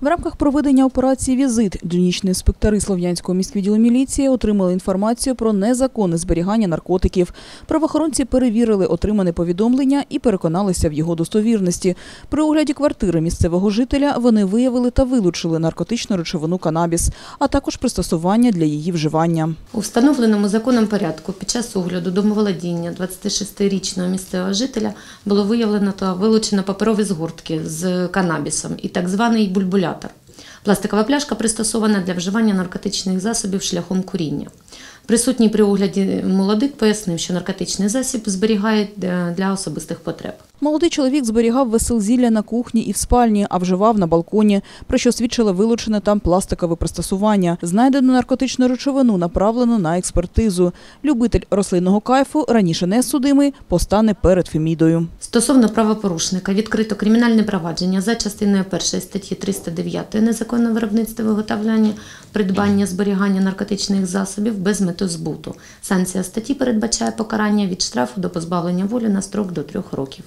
В рамках проведення операції «Візит» дільничні інспектори Слов'янського міськвідділу міліції отримали інформацію про незаконне зберігання наркотиків. Правоохоронці перевірили отримане повідомлення і переконалися в його достовірності. При огляді квартири місцевого жителя вони виявили та вилучили наркотичну речовину канабіс, а також пристосування для її вживання. У встановленому законом порядку під час огляду домоволодіння 26-річного місцевого жителя було виявлено та вилучено паперові згортки з канабісом і так званий бульбулятор. Пластикова пляшка пристосована для вживання наркотичних засобів шляхом куріння. Присутній при огляді молодик пояснив, що наркотичний засіб зберігають е, для особистих потреб. Молодий чоловік зберігав веселзілля на кухні і в спальні, а вживав на балконі, про що свідчило вилучене там пластикове пристосування. Знайдену наркотичну речовину направлено на експертизу. Любитель рослинного кайфу, раніше не судимий, постане перед Фемідою. Стосовно правопорушника відкрито кримінальне провадження за частиною 1 статті 309 незаконне виробництво виготовляння, придбання, зберігання наркотичних засобів без мети збуту. Санкція статті передбачає покарання від штрафу до позбавлення волі на строк до трьох років.